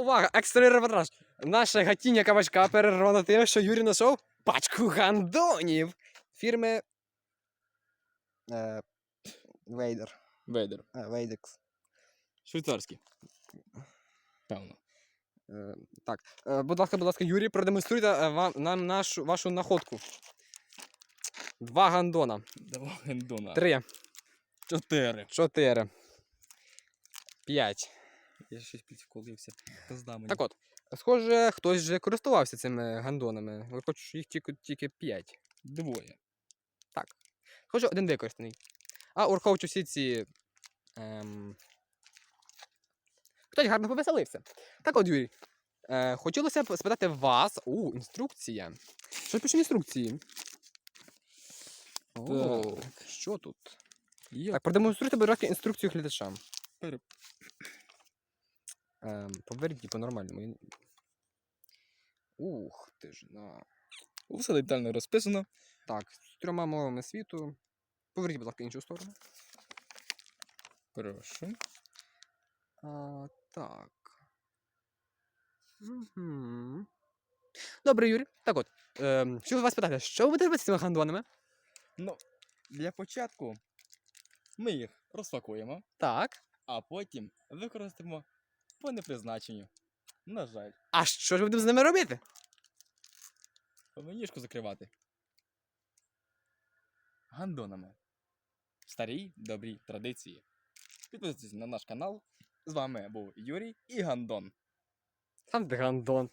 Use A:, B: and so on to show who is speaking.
A: увага, екстрений репортаж. Наша гатіння кабачка перервана тим, що Юрій знайшов пачку гандонів фірми. Е, Вейдер.
B: Вейдер.
A: Е, Вейдекс.
B: Швейцарський. Певно.
A: Е, так. Е, будь ласка, будь ласка, Юрій, продемонструйте е, вам, нам нашу, вашу находку. Два гандона.
B: Давай гендона.
A: Три.
B: Чотири.
A: Чотири. П'ять.
B: Я щось підколився. Мені.
A: Так от, схоже, хтось вже користувався цими гандонами. Ви хоч їх тільки, тільки 5.
B: Двоє. Так.
A: Схоже, один використаний. А ураховуючи всі ці. Ем... Хтось гарно повеселився. Так от, Юрій. Е, хотілося б спитати вас. У, інструкція. Що пише в інструкції? О,
B: Так.
A: що тут?
B: Йо.
A: Так, продемонструйте, будь ласка, інструкцію глядачам. Ем, поверніть по-нормальному. Ух ти ж, на.
B: Все детально розписано.
A: Так, з трьома мовами світу. Поверніть, будь ласка, іншу сторону.
B: Прошу.
A: А, так. Угу. Добре, Юрій. Так от, ем, що вас питати, що ви будете робити з цими гандонами?
B: Ну, для початку ми їх розпакуємо,
A: Так.
B: а потім використаємо по непризначенню. На жаль,
A: А що ж будемо з ними робити?
B: Поменішку закривати. Гандонами. Старі добрі традиції. Підписуйтесь на наш канал. З вами був Юрій і Гандон.
A: Сам ти гандон.